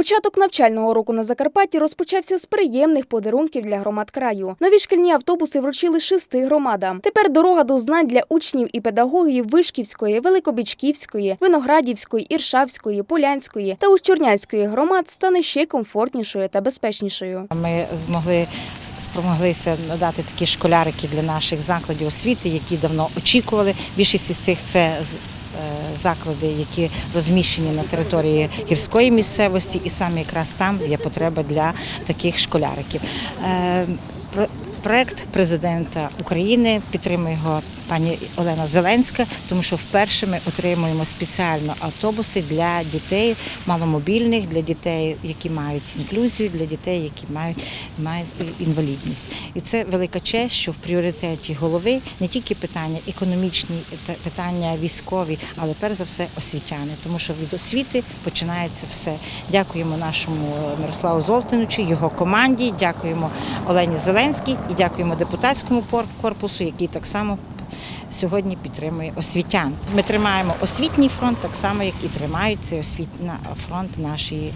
Початок навчального року на Закарпатті розпочався з приємних подарунків для громад краю. Нові шкільні автобуси вручили шести громадам. Тепер дорога до знань для учнів і педагогів Вишківської, Великобічківської, Виноградівської, Іршавської, Полянської та Ущурнянської громад стане ще комфортнішою та безпечнішою. Ми змогли спромоглися надати такі школярики для наших закладів освіти, які давно очікували. Більшість із цих це заклади, які розміщені на території гірської місцевості, і саме якраз там є потреба для таких школяриків. Про- Проект президента України підтримує його пані Олена Зеленська, тому що вперше ми отримуємо спеціально автобуси для дітей маломобільних, для дітей, які мають інклюзію, для дітей, які мають, мають інвалідність. І це велика честь, що в пріоритеті голови не тільки питання економічні, та питання військові, але перш за все освітяни, тому що від освіти починається все. Дякуємо нашому Мирославу Золтаничу, його команді, дякуємо Олені Зеленській і дякуємо депутатському корпусу, який так само сьогодні підтримує освітян. Ми тримаємо освітній фронт так само, як і тримають цей освітній фронт наші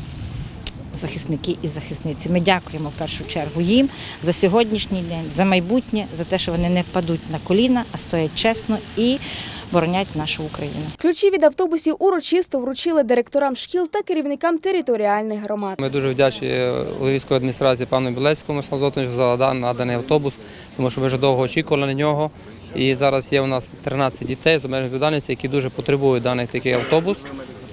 захисники і захисниці. Ми дякуємо в першу чергу їм за сьогоднішній день, за майбутнє, за те, що вони не впадуть на коліна, а стоять чесно і боронять нашу Україну. Ключі від автобусів урочисто вручили директорам шкіл та керівникам територіальних громад. Ми дуже вдячні Львівської адміністрації пану Білецькому Мирославу за наданий автобус, тому що ми вже довго очікували на нього. І зараз є у нас 13 дітей з обмеженою відповідальністю, які дуже потребують даний такий автобус.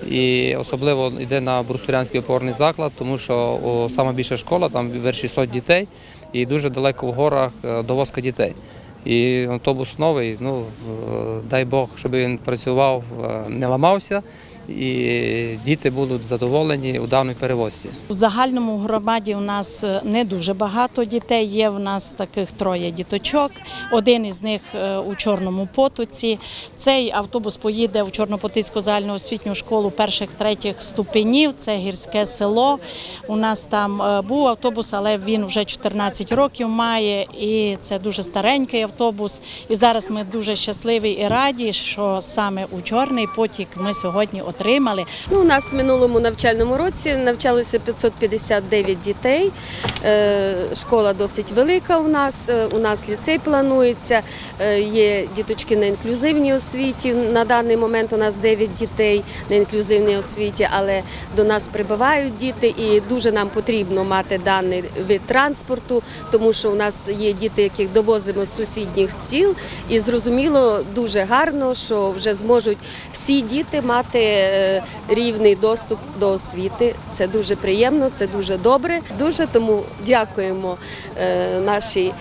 І особливо йде на Брусурянський опорний заклад, тому що о, сама більша школа, там більше 600 дітей, і дуже далеко в горах е, довозка дітей. І автобус новий, ну е, дай Бог, щоб він працював, е, не ламався, і діти будуть задоволені у даній перевозці. У загальному громаді у нас е, не дуже багато дітей. Є в нас таких троє діточок. Один із них е, у Чорному потоці. Цей автобус поїде в Чорнопотицьку загальноосвітню школу перших третіх ступенів. Це гірське село. У нас там е, був автобус, але він вже 14 років має, і це дуже старенький автобус. І зараз ми дуже щасливі і раді, що саме у Чорний потік ми сьогодні отримали. Ну, у нас в минулому навчальному році навчалося 559 дітей. Е, Школа досить велика у нас. Е, У нас ліцей планується. Е, Є діточки на інклюзивній освіті. На даний момент у нас 9 дітей на інклюзивній освіті, але до нас прибувають діти, і дуже нам потрібно мати даний вид транспорту, тому що у нас є діти, яких довозимо з сусідніх сіл, і зрозуміло дуже гарно, що вже зможуть всі діти мати е, рівний доступ до освіти. Це дуже приємно, це дуже добре. Дуже тому дякуємо е, нашій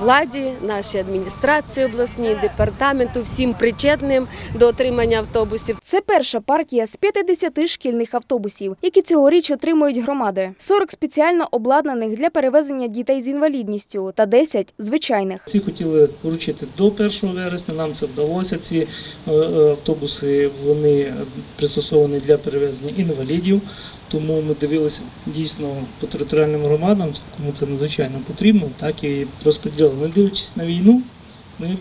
владі, нашій адміністрації обласній, департаменту, всім причетним до отримання автобусів. Це перша партія з 50 шкільних автобусів, які цьогоріч отримують громади. 40 спеціально обладнаних для перевезення дітей з інвалідністю та 10 звичайних. Ці хотіли вручити до 1 вересня. Нам це вдалося. Ці е, автобуси вони пристосовані для перевезення інвалідів. Тому ми дивилися дійсно по територіальним громадам, кому це надзвичайно потрібно, так і розподілили. Не дивлячись на війну, ми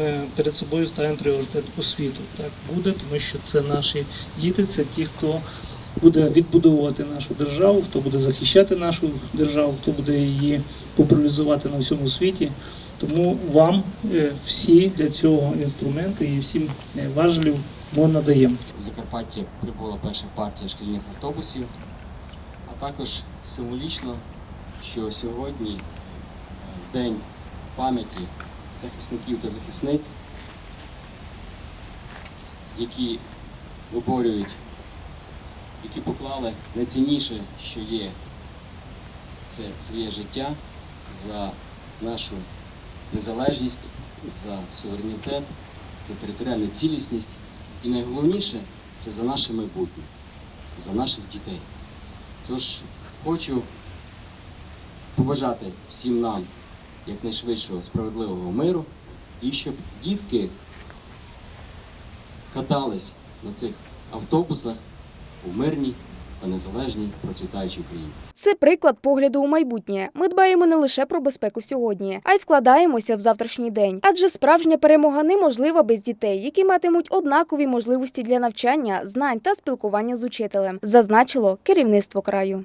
е, перед собою ставимо пріоритет освіту. Так буде, тому що це наші діти, це ті, хто буде відбудовувати нашу державу, хто буде захищати нашу державу, хто буде її популяризувати на всьому світі. Тому вам е, всі для цього інструменти і всім е, важелів ми надаємо. В Закарпатті прибула перша партія шкільних автобусів, а також символічно, що сьогодні, е, День пам'яті захисників та захисниць, які виборюють, які поклали найцінніше, що є, це своє життя за нашу незалежність, за суверенітет, за територіальну цілісність. І найголовніше це за наше майбутнє, за наших дітей. Тож хочу побажати всім нам якнайшвидшого справедливого миру і щоб дітки катались на цих автобусах у мирній та незалежній процвітаючій країні. Це приклад погляду у майбутнє. Ми дбаємо не лише про безпеку сьогодні, а й вкладаємося в завтрашній день. Адже справжня перемога неможлива без дітей, які матимуть однакові можливості для навчання, знань та спілкування з учителем, зазначило керівництво краю.